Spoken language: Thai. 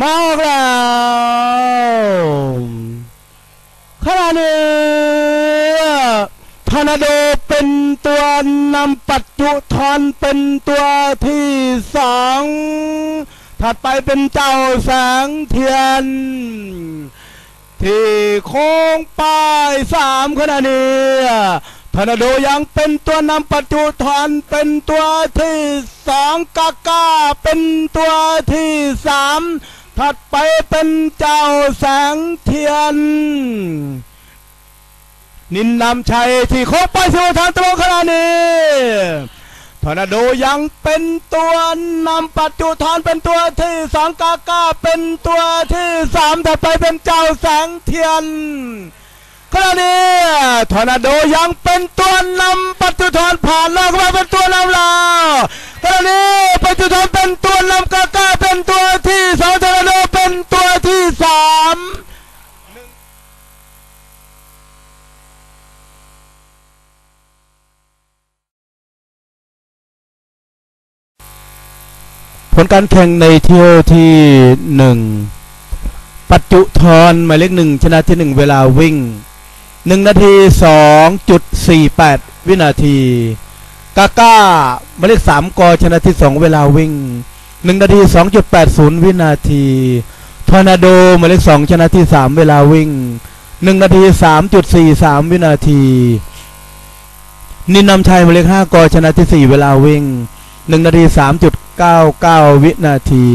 มาออกแล้วขณะนี้ทอร์นาโดเป็นตัวนำปัจจุทอนเป็นตัวที่สองถัดไปเป็นเจ้าแสงเทียน ที่โค้งป้ายสามขณะนี้ทอร์นาโดยังเป็นตัวนำปัจจุทอนเป็นตัวที่สองกาก้าเป็นตัวที่สาม ถัดไปเป็นเจ้าแสงเทียน นินนำชัยที่โค้งป้ายสู่ทางตรงขณะนี้ทอร์นาโดยังเป็นตัวนำปัจจุทอนเป็นตัวที่สองกาก้าเป็นตัวที่สามถัดไปเป็นเจ้าแสงเทียนขณะนี้ทอร์นาโดยังเป็นตัวนำปัจจุทอนผ่านแล้วเข้ามาเป็นตัวนำล ผลการแข่งในเที่ยวที่หนึ่งปัจจุทรหมายเลขหนึ่งชนะที่หนึ่งเวลาวิ่งหนึ่งนาทีสองจุดสี่แปดวินาที กาก้าหมายเลขสามกอชนะที่สองเวลาวิ่งหนึ่งนาทีสองจุดแปดศูนย์วินาทีทอร์นาโดหมายเลขสองชนะที่สามเวลาวิ่งหนึ่งนาทีสามจุดสี่สามวินาที นินนำชัยหมายเลขห้ากอชนะที่สี่เวลาวิ่งหนึ่งนาทีสามจุด เก้าเก้าวินาที